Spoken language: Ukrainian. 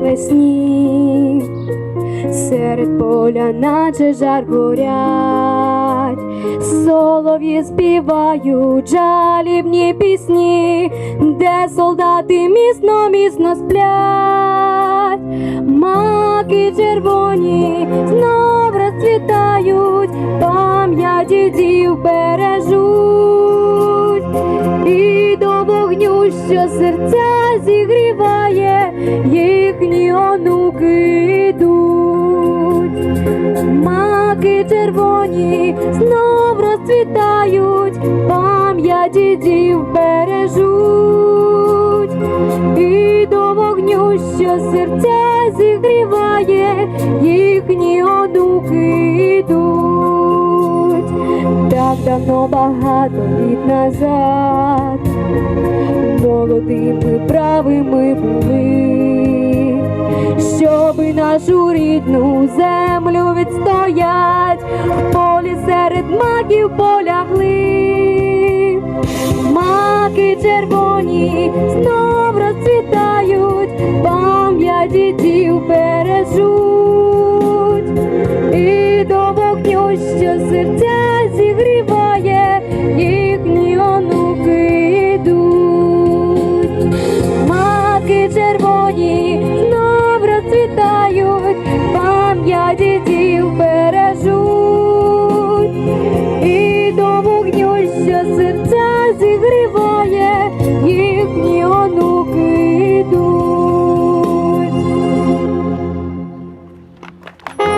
Весні серед поля, наче жар горять, солов'ї співають жалібні пісні, де солдати міцно, міцно сплять, маки червоні знов розцвітають, дідів бережуть, і до вогню, що серця зігріває, їхні онуки йдуть. Маки червоні знов розцвітають, пам'ять дідів бережуть, і до вогню, що серця зігріває, їхні онуки. Так давно багато літ назад, молодими правими були, щоби нашу рідну землю відстоять, в полі серед маків полягли, маки червоні знов розцвітають, пам'ять дідів бережуть, і до вогню, що серця зігріває, їхні онуки йдуть, маки червоні знов розцвітають.